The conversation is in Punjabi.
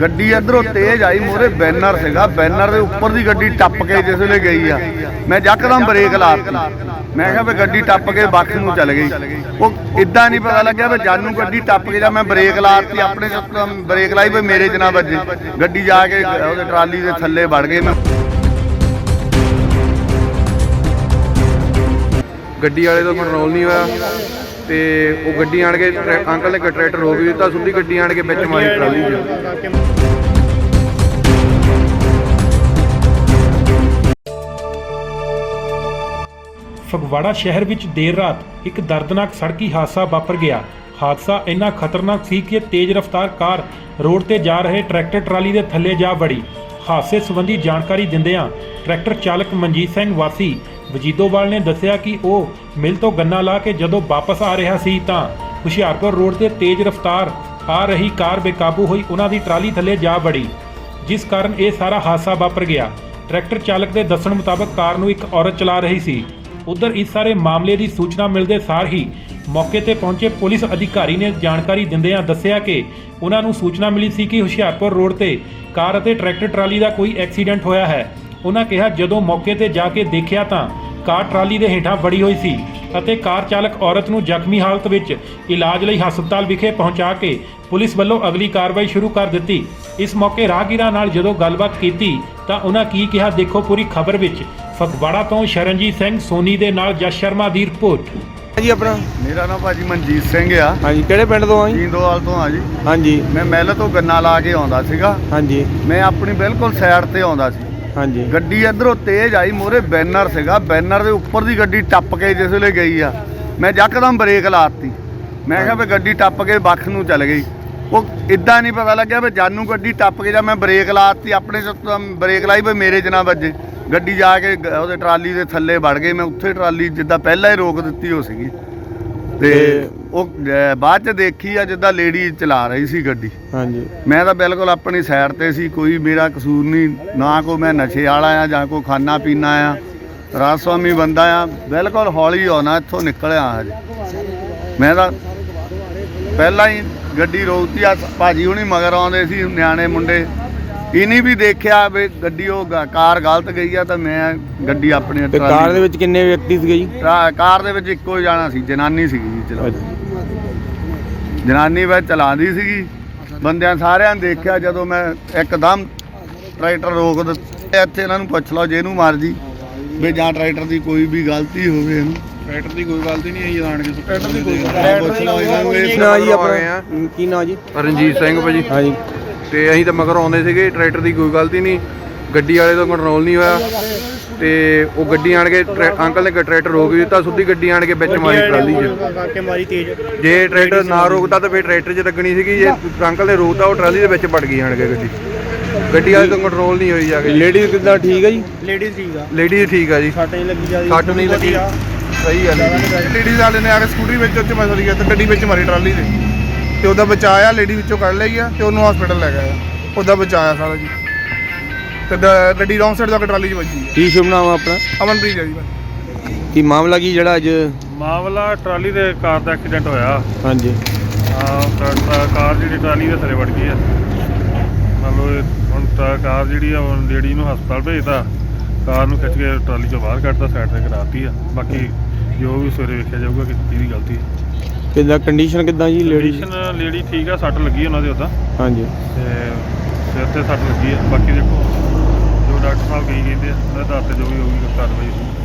ਗੱਡੀ ਇਧਰੋਂ ਤੇਜ਼ ਆਈ ਮੋਰੇ ਬੈਨਰ ਸੀਗਾ। ਬੈਨਰ ਦੇ ਉੱਪਰ ਦੀ ਗੱਡੀ ਟੱਪ ਕੇ ਜਿਸ ਵੇਲੇ ਗਈ ਆ। ਮੈਂ ਯਕਦਮ ਬ੍ਰੇਕ ਲਾਤੀ। ਮੈਂ ਕਿਹਾ ਵੀ ਗੱਡੀ ਟੱਪ ਕੇ ਬਾਕੀ ਨੂੰ ਚੱਲ ਗਈ। ਉਹ ਇਦਾਂ ਨਹੀਂ ਪਤਾ ਲੱਗਿਆ ਵੀ ਜਾਨੂ ਗੱਡੀ ਟੱਪ ਕੇ ਜਾਂ ਮੈਂ ਬ੍ਰੇਕ ਲਾਤੀ, ਆਪਣੇ ਬ੍ਰੇਕ ਲਾਈ ਵੀ ਮੇਰੇ ਚ ਨਾ ਵੱਜੇ। ਗੱਡੀ ਜਾ ਕੇ ਉਹਦੇ ਟਰਾਲੀ ਦੇ ਥੱਲੇ ਵੜ ਗਈ ਮੈਂ। ਗੱਡੀ ਵਾਲੇ ਤੋਂ ਕੰਟਰੋਲ ਨਹੀਂ ਹੋਇਆ ਤੇ ਉਹ ਗੱਡੀ ਆਣ ਕੇ ਟਰੈ- ਅੰਕਲ ਨੇ ਟਰੈਕਟਰ ਰੋਕ ਦਿੱਤਾ, ਸੁੱਧੀ ਗੱਡੀ ਆਣ ਕੇ ਵਿੱਚ ਮਾਰੀ ਟਰਾਲੀ 'ਚ। ਫਗਵਾੜਾ ਸ਼ਹਿਰ ਵਿੱਚ ਦੇਰ ਰਾਤ ਇੱਕ ਦਰਦਨਾਕ ਸੜਕੀ ਹਾਦਸਾ ਵਾਪਰ ਗਿਆ। ਹਾਦਸਾ ਇੰਨਾ ਖਤਰਨਾਕ ਸੀ ਕਿ ਤੇਜ਼ ਰਫ਼ਤਾਰ ਕਾਰ ਰੋਡ ਤੇ ਜਾ ਰਹੇ ਟਰੈਕਟਰ ਟਰਾਲੀ ਦੇ ਥੱਲੇ ਜਾ ਵੜੀ। ਹਾਦਸੇ ਸੰਬੰਧੀ ਜਾਣਕਾਰੀ ਦਿੰਦਿਆਂ ਟਰੈਕਟਰ ਚਾਲਕ ਮਨਜੀਤ ਸਿੰਘ ਵਾਸੀ ਵਜੀਦੋਵਾਲ ਨੇ ਦੱਸਿਆ ਕਿ ਉਹ ਮਿਲ ਤੋਂ ਗੰਨਾ ਲਾ ਕੇ ਜਦੋਂ ਵਾਪਸ ਆ ਰਿਹਾ ਸੀ ਤਾਂ ਹੁਸ਼ਿਆਰਪੁਰ ਰੋਡ ਤੇ ਤੇਜ਼ ਰਫ਼ਤਾਰ ਆ ਰਹੀ ਕਾਰ ਬੇਕਾਬੂ ਹੋਈ, ਉਹਨਾਂ ਦੀ ਟਰਾਲੀ ਥੱਲੇ ਜਾ ਵੜੀ, ਜਿਸ ਕਾਰਨ ਇਹ ਸਾਰਾ ਹਾਦਸਾ ਵਾਪਰ ਗਿਆ। ਟਰੈਕਟਰ ਚਾਲਕ ਦੇ ਦੱਸਣ ਮੁਤਾਬਕ ਕਾਰ ਨੂੰ ਇੱਕ ਔਰਤ ਚਲਾ ਰਹੀ ਸੀ। ਉਧਰ ਇਸ ਸਾਰੇ ਮਾਮਲੇ ਦੀ ਸੂਚਨਾ ਮਿਲਦੇ ਸਾਰ ਹੀ ਮੌਕੇ ਤੇ ਪਹੁੰਚੇ ਪੁਲਿਸ ਅਧਿਕਾਰੀ ਨੇ ਜਾਣਕਾਰੀ ਦਿੰਦਿਆਂ ਦੱਸਿਆ ਕਿ ਉਹਨਾਂ ਨੂੰ ਸੂਚਨਾ ਮਿਲੀ ਸੀ ਕਿ ਹੁਸ਼ਿਆਰਪੁਰ ਰੋਡ ਤੇ ਕਾਰ ਅਤੇ ਟਰੈਕਟਰ ਟਰਾਲੀ ਦਾ ਕੋਈ ਐਕਸੀਡੈਂਟ ਹੋਇਆ ਹੈ। ਉਹਨਾਂ ਕਿਹਾ ਜਦੋਂ ਮੌਕੇ ਤੇ ਜਾ ਕੇ ਦੇਖਿਆ ਤਾਂ ਕਾਰ ਟਰਾਲੀ ਦੇ ਹੇਠਾਂ ਵੜੀ ਹੋਈ ਸੀ ਅਤੇ ਕਾਰ ਚਾਲਕ ਔਰਤ ਨੂੰ ਜ਼ਖਮੀ ਹਾਲਤ ਵਿੱਚ ਇਲਾਜ ਲਈ ਹਸਪਤਾਲ ਵਿਖੇ ਪਹੁੰਚਾ ਕੇ ਪੁਲਿਸ ਵੱਲੋਂ ਅਗਲੀ ਕਾਰਵਾਈ ਸ਼ੁਰੂ ਕਰ ਦਿੱਤੀ। ਇਸ ਮੌਕੇ ਰਾਹਗੀਰਾਂ ਨਾਲ ਜਦੋਂ ਗੱਲਬਾਤ ਕੀਤੀ ਤਾਂ ਉਹਨਾਂ ਕੀ ਕਿਹਾ ਦੇਖੋ ਪੂਰੀ ਖਬਰ ਵਿੱਚ ਫਗਵਾੜਾ ਤੋਂ ਸ਼ਰਨਜੀਤ ਸਿੰਘ ਸੋਨੀ ਦੇ ਨਾਲ ਜਸ ਸ਼ਰਮਾ ਦੀ ਰਿਪੋਰਟ। ਜੀ ਆਪਣਾ? ਮੇਰਾ ਨਾਮ ਭਾਜੀ ਮਨਜੀਤ ਸਿੰਘ ਆ। ਹਾਂਜੀ ਕਿਹੜੇ ਪਿੰਡ ਤੋਂ ਆ ਜੀ? ਜੀਂਦੋਵਾਲ ਤੋਂ ਆ ਜੀ। ਹਾਂਜੀ। ਮੈਂ ਮਹਿਲ ਤੋਂ ਗੰਨਾ ਲਾ ਕੇ ਆਉਂਦਾ ਸੀਗਾ। ਹਾਂਜੀ। ਮੈਂ ਆਪਣੀ ਬਿਲਕੁਲ ਸਾਈਡ ਤੇ ਆਉਂਦਾ ਸੀ। ਹਾਂਜੀ। ਗੱਡੀ ਇਧਰੋਂ ਤੇਜ਼ ਆਈ ਮੋਰੇ ਬੈਨਰ ਸੀਗਾ। ਬੈਨਰ ਦੇ ਉੱਪਰ ਦੀ ਗੱਡੀ ਟੱਪ ਕੇ ਜਿਸ ਵੇਲੇ ਗਈ ਆ। ਮੈਂ ਯਕਦਮ ਬ੍ਰੇਕ ਲਾਤੀ। ਮੈਂ ਕਿਹਾ ਵੀ ਗੱਡੀ ਟੱਪ ਕੇ ਵੱਖ ਨੂੰ ਚੱਲ ਗਈ। ਉਹ ਇਦਾਂ ਨਹੀਂ ਪਤਾ ਲੱਗਿਆ ਵੀ ਜਾਨੂ ਗੱਡੀ ਟੱਪ ਕੇ ਜਾਂ ਮੈਂ ਬ੍ਰੇਕ ਲਾਤੀ, ਆਪਣੇ ਬ੍ਰੇਕ ਲਾਈ ਵੀ ਮੇਰੇ ਚ ਨਾ ਵੱਜੇ। ਗੱਡੀ ਜਾ ਕੇ ਉਹਦੇ ਟਰਾਲੀ ਦੇ ਥੱਲੇ ਵੜ ਗਈ। ਮੈਂ ਉੱਥੇ ਟਰਾਲੀ ਜਿੱਦਾਂ ਪਹਿਲਾਂ ਹੀ ਰੋਕ ਦਿੱਤੀ ਹੋ ਸੀਗੀ। ਤੇ ਉਹ ਅਹ, ਬਾਅਦ ਚ ਦੇਖੀ ਆ ਜਿੱਦਾਂ ਲੇਡੀ ਚਲਾ ਰਹੀ ਸੀ ਗੱਡੀ। ਹਾਂਜੀ। ਮੈਂ ਤਾਂ ਬਿਲਕੁਲ ਆਪਣੀ ਸਾਈਡ ਤੇ ਸੀ ਕੋਈ ਮੇਰਾ ਕਸੂਰ ਨਹੀਂ ਨਾ ਕੋਈ ਮੈਂ ਨਸ਼ੇ ਵਾਲਾ ਆ ਜਾਂ ਕੋਈ ਖਾਣਾ ਪੀਣਾ ਆ। ਰਾਸਵਾਮੀ ਬੰਦਾ ਆ ਬਿਲਕੁਲ ਹੌਲੀ ਆਉਣਾ ਇੱਥੋਂ ਨਿਕਲਿਆ ਹਜੇ। ਮੈਂ ਤਾਂ ਪਹਿਲਾਂ ਹੀ ਗੱਡੀ ਰੋਕਤੀ ਆ ਭਾਜੀ ਹੁਣੀ ਮਗਰ ਆਉਂਦੇ ਸੀ ਨਿਆਣੇ ਮੁੰਡੇ। ਇਨੀ ਵੀ ਦੇਖਿਆ ਵੀ ਗੱਡੀ ਉਹ ਗ- ਕਾਰ ਗਲਤ ਗਈ ਆ ਤਾਂ ਮੈਂ ਗੱਡੀ ਆਪਣੀ ਤੇ ਕਾਰ ਦੇ ਵਿੱਚ ਕਿੰਨੇ ਵਿਅਕਤੀ ਸੀਗੇ ਜੀ? ਟਰਾ- ਕਾਰ ਦੇ ਵਿੱਚ ਇੱਕੋ ਹੀ ਜਾਣਾ ਸੀ ਜਨਾਨੀ ਸੀਗੀ ਜੀ ਚਲੋ ਜਨਾਨੀ ਵਿੱਚ ਚਲਾਉਂਦੀ ਸੀਗੀ। ਬੰਦਿਆਂ ਸਾਰਿਆਂ ਨੇ ਦੇਖਿਆ ਜਦੋਂ ਮੈਂ ਇੱਕਦਮ ਟਰੈਕਟਰ ਰੋਕ ਦਿੱਤਾ। ਇੱਥੇ ਇਹਨਾਂ ਨੂੰ ਪੁੱਛ ਲਓ ਜਿਹਨੂੰ ਮਰਜ਼ੀ ਵੀ ਜਾਂ ਟਰੈਕਟਰ ਦੀ ਕੋਈ ਵੀ ਗਲਤੀ ਹੋਵੇ ਇਹਨੂੰ। ਟਰੈਕਟਰ ਦੀ ਕੋਈ ਗਲਤੀ ਨਹੀਂ ਆਈ ਜਾਣ ਕੇ ਟਰੈਕਟਰ ਦੀ ਕੋਈ ਪੁੱਛ ਲਓ ਇਹਨਾਂ ਨੂੰ ਇਹ ਕੀ ਨਾਂ ਜੀ ਆਪਣਾ? ਕੀ ਨਾਂ ਜੀ? ਰਣਜੀਤ ਸਿੰਘ ਭਾਜੀ। ਹਾਂਜੀ ਤੇ ਅਸੀਂ ਤਾਂ ਮਗਰ ਆਉਂਦੇ ਸੀਗੇ ਟਰੈਕਟਰ ਦੀ ਕੋਈ ਗਲਤੀ ਨਹੀਂ ਗੱਡੀ ਵਾਲੇ ਤੋਂ ਕੰਟਰੋਲ ਨਹੀਂ ਹੋਇਆ ਤੇ ਉਹ ਗੱਡੀ ਆਣ ਕੇ ਟਰੈ- ਅੰਕਲ ਨੇ ਟਰੈਕਟਰ ਰੋਕ ਦਿੱਤਾ ਸੁੱਧੀ ਗੱਡੀ ਆਣ ਕੇ ਵਿੱਚ ਮਾਰੀ ਟਰਾਲੀ 'ਚ। ਕਰਕੇ ਮਾਰੀ ਤੇਜ਼। ਜੇ ਟਰੈਕਟਰ ਨਾ ਰੋਕਦਾ ਤਾਂ ਫਿਰ ਟਰੈਕਟਰ 'ਚ ਲੱਗਣੀ ਸੀਗੀ ਜੇ ਅੰਕਲ ਨੇ ਰੋਕਦਾ ਉਹ ਟਰਾਲੀ ਦੇ ਵਿੱਚ ਵੜ ਗਈ ਆਣ ਕੇ ਗੱਡੀ। ਗੱਡੀ ਵਾਲੇ ਤੋਂ ਕੰਟਰੋਲ ਨਹੀਂ ਹੋਈ ਜਾ ਕੇ। ਲੇਡੀਜ਼ ਕਿੱਦਾਂ ਠੀਕ ਹੈ ਜੀ? ਲੇਡੀਜ਼ ਠੀਕ ਆ। ਲੇਡੀ ਠੀਕ ਆ ਜੀ। ਸੱਟ ਨਹੀਂ ਲੱਗੀ ਜ਼ਿਆਦਾ ਸੱਟ ਨਹੀਂ ਲੱਗੀ। ਸਹੀ ਗੱਲ ਹੈ ਲੇਡੀਜ਼ ਵਾਲੇ ਨੇ ਆ ਕੇ ਸਕੂਟਰੀ ਵਿੱਚ ਉੱਚ ਮਸਲ ਗਿਆ ਤੇ ਗੱਡੀ ਵਿੱਚ ਮਾਰੀ ਟਰਾਲੀ ਦੇ ਤੇ ਉਹਦਾ ਬਚਾਇਆ ਲੇਡੀ ਵਿੱਚੋਂ ਕੱਢ ਲਈ ਆ ਤੇ ਉਹਨੂੰ ਹਸਪੀਟਲ ਲੈ ਗਏ ਆ। ਉਹਦਾ ਬਚਾਇਆ ਸਾਰਾ ਜੀ। ਤੇ ਗੱਡੀ ਰੌਂਗ ਸਾਈਡ ਜਾ ਕੇ ਟਰਾਲੀ 'ਚ ਵੱਜੀ ਕੀ ਸ਼ੁਭ ਨਾਮ ਆ ਆਪਣਾ? ਅਮਨਪ੍ਰੀਤ ਜੀ ਕੀ ਮਾਮਲਾ ਕੀ ਜਿਹੜਾ ਅੱਜ? ਮਾਮਲਾ ਟਰਾਲੀ ਦੇ ਕਾਰ ਦਾ ਐਕਸੀਡੈਂਟ ਹੋਇਆ। ਹਾਂਜੀ। ਆ ਕਾਰ ਜਿਹੜੀ ਟਰਾਲੀ ਦੇ ਥੱਲੇ ਵੜ ਗਈ ਆ। ਮੰਨ ਲਓ ਇਹ ਹੁਣ ਕਾਰ ਜਿਹੜੀ ਆ ਉਹ ਲੇਡੀ ਨੂੰ ਹਸਪਤਾਲ ਭੇਜਤਾ। ਕਾਰ ਨੂੰ ਖਿੱਚ ਕੇ ਟਰਾਲੀ ਚੋਂ ਬਾਹਰ ਕੱਢਤਾ ਸਾਈਡ ਤੇ ਕਰਾਤੀ ਆ। ਬਾਕੀ ਜੋ ਵੀ ਸਵੇਰੇ ਵੇਖਿਆ ਜਾਊਗਾ ਕਿ ਕਿਹਦੀ ਗਲਤੀ ਹੈ ਕਿੱਦਾਂ ਕੰਡੀਸ਼ਨ ਕਿੱਦਾਂ ਜੀ ਲੇਡੀਜ਼ ਕੰਡੀਸ਼ਨ ਲੇਡੀ ਠੀਕ ਆ ਸੱਟ ਲੱਗੀ ਉਹਨਾਂ ਦੇ ਉਦਾਂ। ਹਾਂਜੀ। ਤੇ ਸਿਰ ਤੇ ਸੱਟ ਲੱਗੀ ਆ। ਬਾਕੀ ਦੇਖੋ ਜੋ ਡਾਕਟਰ ਸਾਹਿਬ ਕਹੀ ਕਹਿੰਦੇ ਆ ਉਹਦੇ ਆਧਾਰ ਤੇ ਜੋ ਵੀ ਹੋਊਗੀ ਕਾਰਵਾਈ ਹੋਊਗੀ।